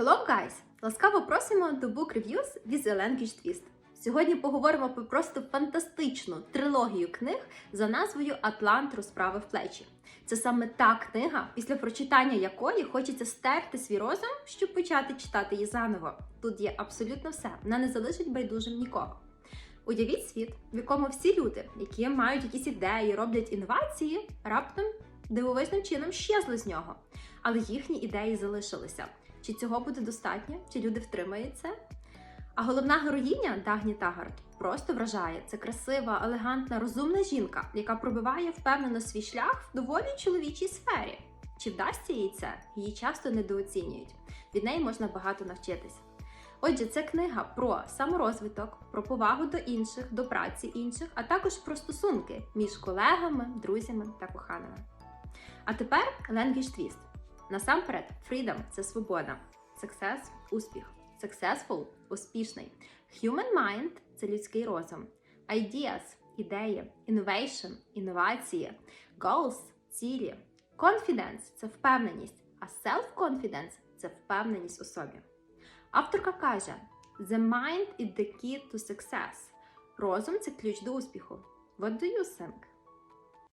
Hello, guys! Ласкаво просимо до Book Reviews with the Language. Сьогодні поговоримо про просто фантастичну трилогію книг за назвою Атлант розправи в плечі. Це саме та книга, після прочитання якої хочеться стерти свій розум, щоб почати читати її заново. Тут є абсолютно все, вона не залишить байдужим нікого. Уявіть світ, в якому всі люди, які мають якісь ідеї, роблять інновації, раптом дивовижним чином щезли з нього. Але їхні ідеї залишилися. Чи цього буде достатньо? Чи люди втримають це? А головна героїня Дагні Тагард просто вражає. Це красива, елегантна, розумна жінка, яка пробиває впевнено свій шлях в доволі чоловічій сфері. Чи вдасться їй це? Її часто недооцінюють. Від неї можна багато навчитись. Отже, це книга про саморозвиток, про повагу до інших, до праці інших, а також про стосунки між колегами, друзями та коханими. А тепер Language Twist. Насамперед, freedom – це свобода, success – успіх, successful – успішний, human mind – це людський розум, ideas – ідеї, innovation – інновації, goals – цілі, confidence – це впевненість, а self-confidence – це впевненість у собі. Авторка каже: The mind is the key to success. Розум це ключ до успіху. What do you think?